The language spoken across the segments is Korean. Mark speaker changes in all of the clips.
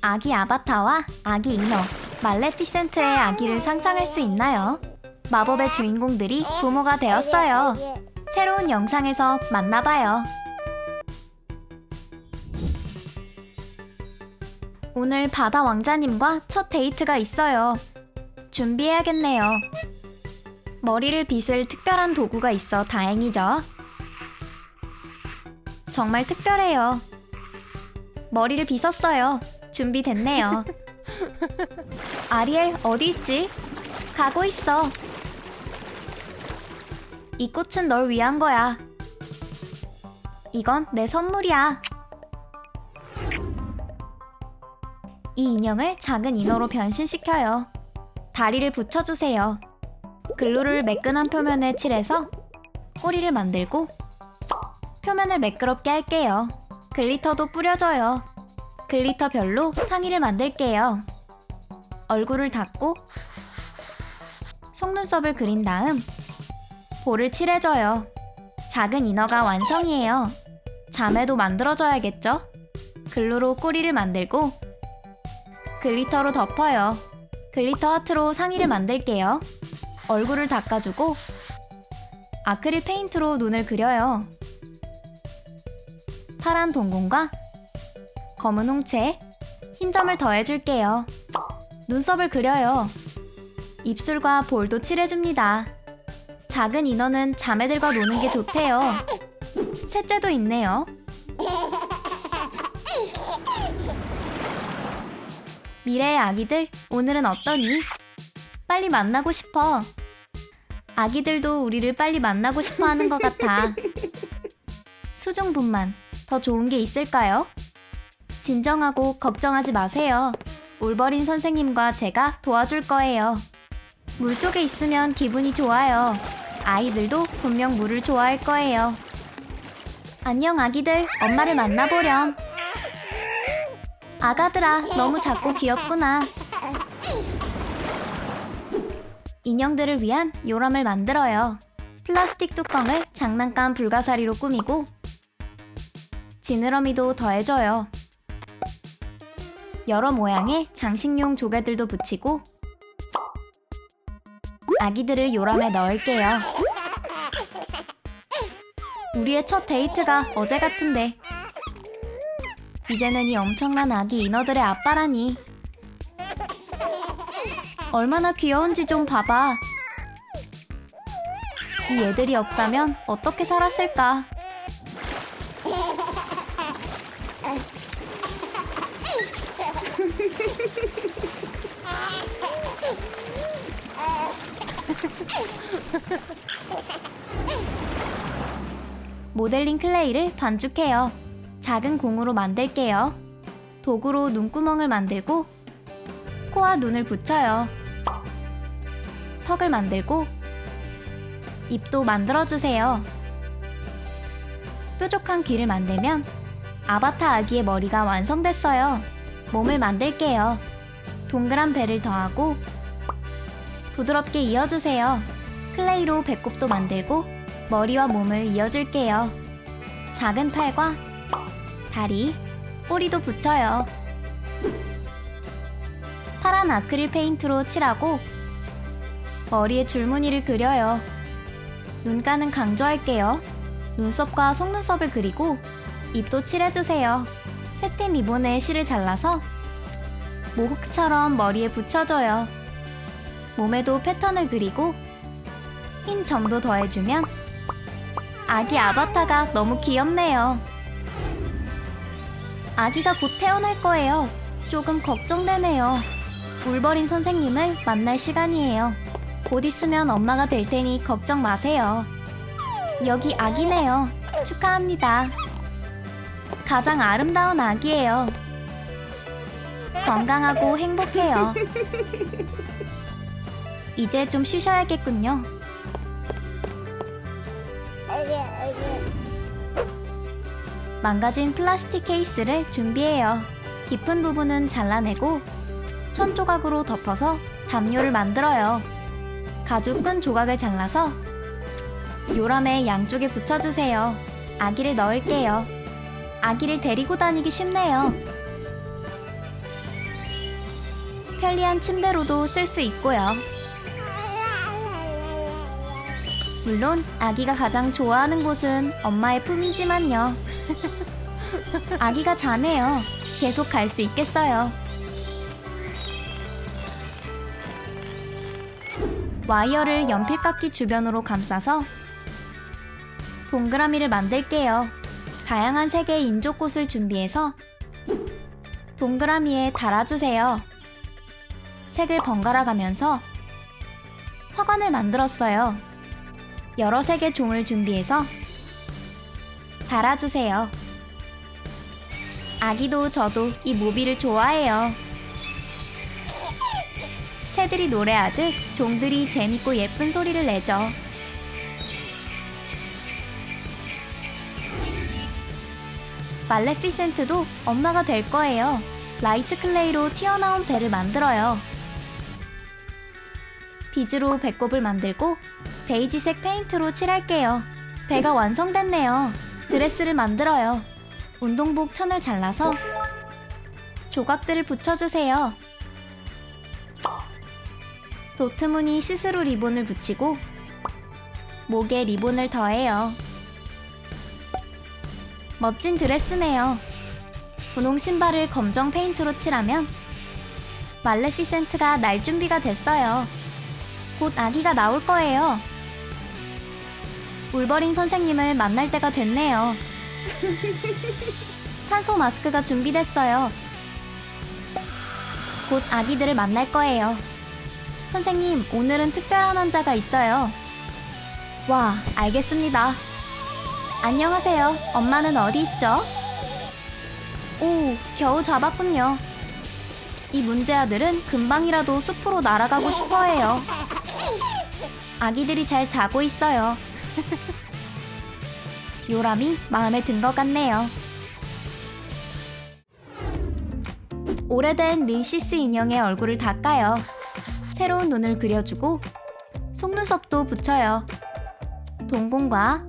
Speaker 1: 아기 아바타와 아기 인어, 말레피센트의 아기를 상상할 수 있나요? 마법의 주인공들이 부모가 되었어요. 새로운 영상에서 만나봐요. 오늘 바다 왕자님과 첫 데이트가 있어요. 준비해야겠네요. 머리를 빗을 특별한 도구가 있어 다행이죠. 정말 특별해요. 머리를 빗었어요. 준비됐네요. 아리엘 어디 있지? 가고 있어. 이 꽃은 널 위한 거야. 이건 내 선물이야. 이 인형을 작은 인어로 변신시켜요. 다리를 붙여주세요. 글루를 매끈한 표면에 칠해서 꼬리를 만들고 표면을 매끄럽게 할게요. 글리터도 뿌려줘요. 글리터 별로 상의를 만들게요. 얼굴을 닫고 속눈썹을 그린 다음 볼을 칠해줘요. 작은 인어가 완성이에요. 자매도 만들어줘야겠죠? 글루로 꼬리를 만들고 글리터로 덮어요. 글리터 하트로 상의를 만들게요. 얼굴을 닦아주고 아크릴 페인트로 눈을 그려요. 파란 동공과 검은 홍채, 흰 점을 더해줄게요. 눈썹을 그려요. 입술과 볼도 칠해줍니다. 작은 인어는 자매들과 노는 게 좋대요. 셋째도 있네요. 미래의 아기들, 오늘은 어떠니? 빨리 만나고 싶어. 아기들도 우리를 빨리 만나고 싶어 하는 것 같아. 수중분만, 더 좋은 게 있을까요? 진정하고 걱정하지 마세요. 울버린 선생님과 제가 도와줄 거예요. 물 속에 있으면 기분이 좋아요. 아이들도 분명 물을 좋아할 거예요. 안녕 아기들, 엄마를 만나보렴. 아가들아, 너무 작고 귀엽구나. 인형들을 위한 요람을 만들어요. 플라스틱 뚜껑을 장난감 불가사리로 꾸미고 지느러미도 더해줘요. 여러 모양의 장식용 조개들도 붙이고 아기들을 요람에 넣을게요. 우리의 첫 데이트가 어제 같은데. 이제는 이 엄청난 아기 인어들의 아빠라니. 얼마나 귀여운지 좀 봐봐. 이 애들이 없다면 어떻게 살았을까 모델링 클레이를 반죽해요. 작은 공으로 만들게요. 도구로 눈구멍을 만들고 코와 눈을 붙여요. 턱을 만들고 입도 만들어주세요. 뾰족한 귀를 만들면 아바타 아기의 머리가 완성됐어요. 몸을 만들게요. 동그란 배를 더하고 부드럽게 이어주세요. 클레이로 배꼽도 만들고 머리와 몸을 이어줄게요. 작은 팔과 다리, 꼬리도 붙여요. 파란 아크릴 페인트로 칠하고 머리에 줄무늬를 그려요. 눈가는 강조할게요. 눈썹과 속눈썹을 그리고 입도 칠해주세요. 세틴 리본에 실을 잘라서 모흑처럼 머리에 붙여줘요. 몸에도 패턴을 그리고 흰 점도 더해주면 아기 아바타가 너무 귀엽네요. 아기가 곧 태어날 거예요. 조금 걱정되네요. 울버린 선생님을 만날 시간이에요. 곧 있으면 엄마가 될 테니 걱정 마세요. 여기 아기네요. 축하합니다. 가장 아름다운 아기예요. 건강하고 행복해요. 이제 좀 쉬셔야겠군요. 망가진 플라스틱 케이스를 준비해요. 깊은 부분은 잘라내고 천 조각으로 덮어서 담요를 만들어요. 가죽 끈 조각을 잘라서 요람의 양쪽에 붙여주세요. 아기를 넣을게요. 아기를 데리고 다니기 쉽네요. 편리한 침대로도 쓸 수 있고요. 물론 아기가 가장 좋아하는 곳은 엄마의 품이지만요. 아기가 자네요. 계속 갈 수 있겠어요. 와이어를 연필깎이 주변으로 감싸서 동그라미를 만들게요. 다양한 색의 인조꽃을 준비해서 동그라미에 달아주세요. 색을 번갈아 가면서 화관을 만들었어요. 여러 색의 종을 준비해서 달아주세요. 아기도 저도 이 모비를 좋아해요. 새들이 노래하듯 종들이 재밌고 예쁜 소리를 내죠. 말레피센트도 엄마가 될 거예요. 라이트 클레이로 튀어나온 배를 만들어요. 비즈로 배꼽을 만들고 베이지색 페인트로 칠할게요. 배가 완성됐네요. 드레스를 만들어요. 운동복 천을 잘라서 조각들을 붙여주세요. 도트무늬 시스루 리본을 붙이고 목에 리본을 더해요. 멋진 드레스네요. 분홍 신발을 검정 페인트로 칠하면 말레피센트가 날 준비가 됐어요. 곧 아기가 나올 거예요. 울버린 선생님을 만날 때가 됐네요. 산소 마스크가 준비됐어요. 곧 아기들을 만날 거예요. 선생님, 오늘은 특별한 환자가 있어요. 와, 알겠습니다. 안녕하세요. 엄마는 어디 있죠? 오, 겨우 잡았군요. 이 문제 아들은 금방이라도 숲으로 날아가고 싶어 해요. 아기들이 잘 자고 있어요. 요람이 마음에 든 것 같네요. 오래된 린시스 인형의 얼굴을 닦아요. 새로운 눈을 그려주고 속눈썹도 붙여요. 동공과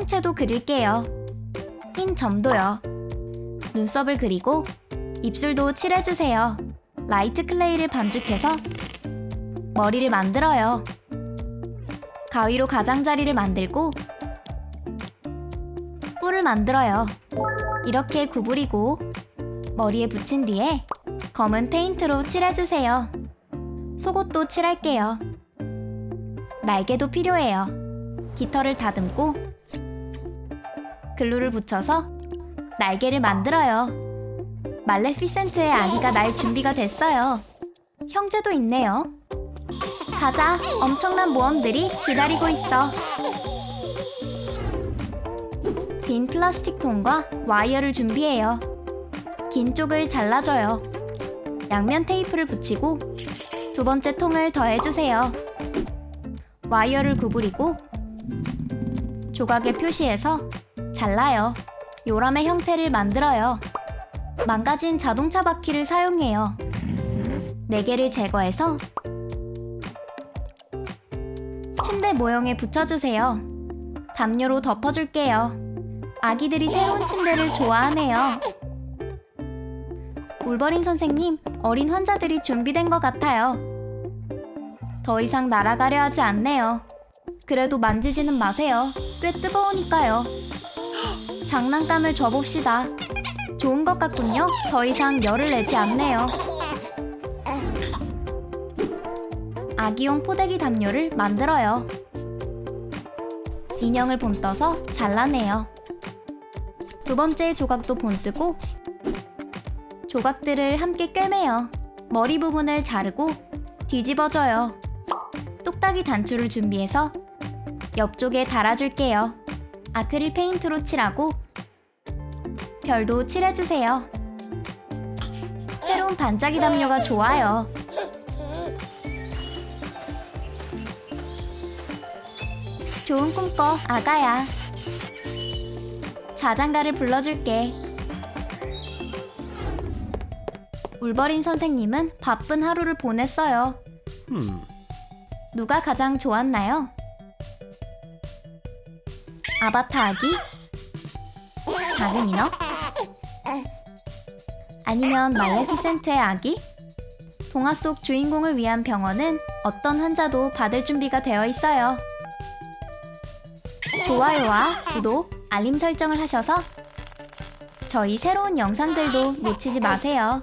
Speaker 1: 홍채도 그릴게요. 흰 점도요. 눈썹을 그리고 입술도 칠해주세요. 라이트 클레이를 반죽해서 머리를 만들어요. 가위로 가장자리를 만들고 뿔을 만들어요. 이렇게 구부리고 머리에 붙인 뒤에 검은 페인트로 칠해주세요. 속옷도 칠할게요. 날개도 필요해요. 깃털을 다듬고 글루를 붙여서 날개를 만들어요. 말레피센트의 아기가 날 준비가 됐어요. 형제도 있네요. 가자, 엄청난 모험들이 기다리고 있어. 빈 플라스틱 통과 와이어를 준비해요. 긴 쪽을 잘라줘요. 양면 테이프를 붙이고 두 번째 통을 더해주세요. 와이어를 구부리고 조각에 표시해서 잘라요. 요람의 형태를 만들어요. 망가진 자동차 바퀴를 사용해요. 네 개를 제거해서 침대 모형에 붙여주세요. 담요로 덮어줄게요. 아기들이 새로운 침대를 좋아하네요. 울버린 선생님, 어린 환자들이 준비된 것 같아요. 더 이상 날아가려 하지 않네요. 그래도 만지지는 마세요. 꽤 뜨거우니까요. 장난감을 줘봅시다. 좋은 것 같군요. 더 이상 열을 내지 않네요. 아기용 포대기 담요를 만들어요. 인형을 본떠서 잘라내요. 두 번째 조각도 본뜨고 조각들을 함께 꿰매요. 머리 부분을 자르고 뒤집어줘요. 똑딱이 단추를 준비해서 옆쪽에 달아줄게요. 아크릴 페인트로 칠하고 별도 칠해주세요. 새로운 반짝이 담요가 좋아요. 좋은 꿈 꿔, 아가야. 자장가를 불러줄게. 울버린 선생님은 바쁜 하루를 보냈어요. 누가 가장 좋았나요? 아바타 아기? 작은 인어? 아니면 말레피센트의 아기? 동화 속 주인공을 위한 병원은 어떤 환자도 받을 준비가 되어 있어요. 좋아요와 구독, 알림 설정을 하셔서 저희 새로운 영상들도 놓치지 마세요.